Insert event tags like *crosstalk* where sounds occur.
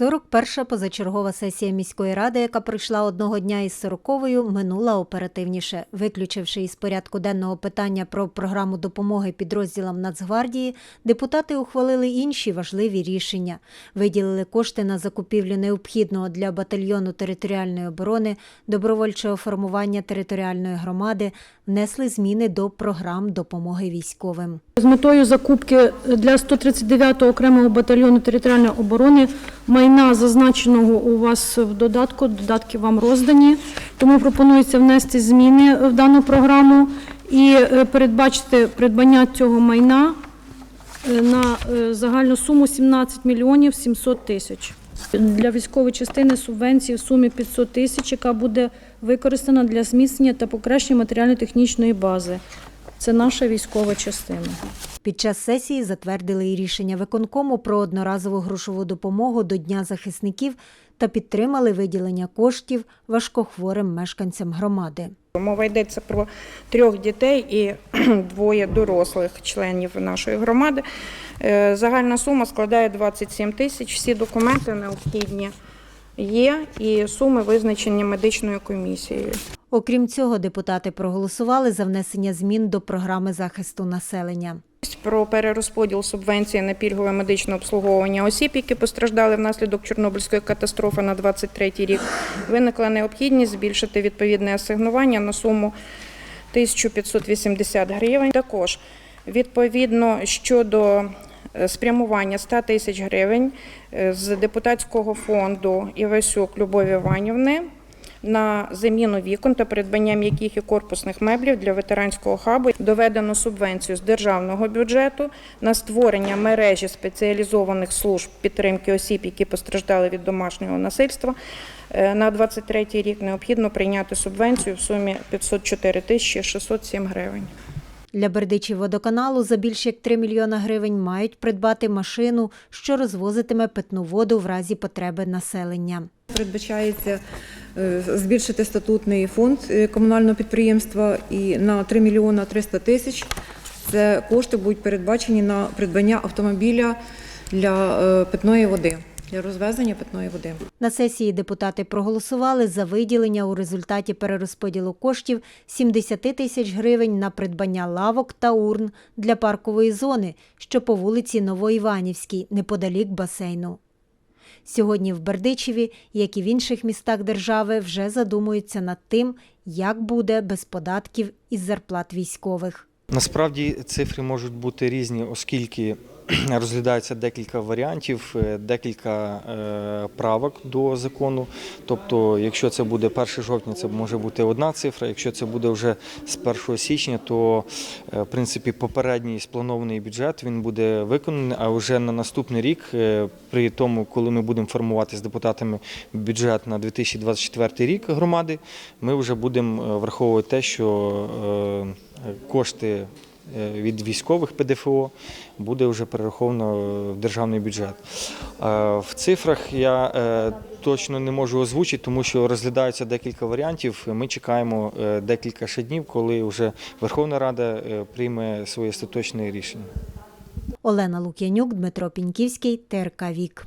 41-ша позачергова сесія міської ради, яка пройшла одного дня із 40-ю, минула оперативніше. Виключивши із порядку денного питання про програму допомоги підрозділам Нацгвардії, депутати ухвалили інші важливі рішення. Виділили кошти на закупівлю необхідного для батальйону територіальної оборони, добровольчого формування територіальної громади, внесли зміни до програм допомоги військовим. З метою закупки для 139-го окремого батальйону територіальної оборони майна, зазначеного у вас в додатку, додатки вам роздані. Тому пропонується внести зміни в дану програму і е, передбачити придбання цього майна е, на е, загальну суму 17 мільйонів 700 тисяч. Для військової частини субвенції в сумі 500 тисяч, яка буде використана для зміцнення та покращення матеріально-технічної бази. Це наша військова частина. Під час сесії затвердили і рішення виконкому про одноразову грошову допомогу до Дня захисників та підтримали виділення коштів важкохворим мешканцям громади. Мова йдеться про трьох дітей і *clears throat* двоє дорослих членів нашої громади. Е, Загальна сума складає 27 тисяч. Всі документи необхідні є, і суми визначені медичною комісією. Окрім цього, депутати проголосували за внесення змін до програми захисту населення. Про перерозподіл субвенції на пільгове медичне обслуговування осіб, які постраждали внаслідок Чорнобильської катастрофи на 23 рік, виникла необхідність збільшити відповідне асигнування на суму 1580 гривень. Також відповідно щодо е, спрямування 100 тисяч гривень е, з депутатського фонду Івасюк Любові Іванівни на заміну вікон та придбання м'яких і корпусних меблів для ветеранського хабу доведено субвенцію з державного бюджету на створення мережі спеціалізованих служб підтримки осіб, які постраждали від домашнього насильства. Е, На 23 рік необхідно прийняти субвенцію в сумі 504 тисячі 607 гривень. Для Бердичів водоканалу за більш як 3 мільйона гривень мають придбати машину, що розвозитиме питну воду в разі потреби населення. Передбачається збільшити статутний фонд е, комунального підприємства і на 3 мільйона 300 тисяч. Це кошти будуть передбачені на придбання автомобіля для е, питної води, для розвезення питної води. На сесії депутати проголосували за виділення у результаті перерозподілу коштів 70 тисяч гривень на придбання лавок та урн для паркової зони, що по вулиці Новоіванівській, неподалік басейну. Сьогодні в Бердичеві, як і в інших містах держави, вже задумуються над тим, як буде без податків із зарплат військових. Насправді цифри можуть бути різні, оскільки *clears throat* розглядається декілька варіантів, е, декілька е, правок до закону. Тобто, якщо це буде 1 жовтня, це може бути одна цифра. Якщо це буде вже з 1 січня, то е, в принципі попередній спланований бюджет він буде виконаний. А вже на наступний рік, при тому, коли ми будемо формувати з депутатами бюджет на 2024 рік громади, ми вже будемо враховувати те, що кошти від військових ПДФО буде вже перераховано в державний бюджет. Е, В цифрах я е, точно не можу озвучити, тому що розглядаються декілька варіантів. Ми чекаємо е, декілька ще днів, коли вже Верховна Рада е, прийме своє остаточне рішення. Олена Лук'янюк, Дмитро Піньківський, ТРК Вік.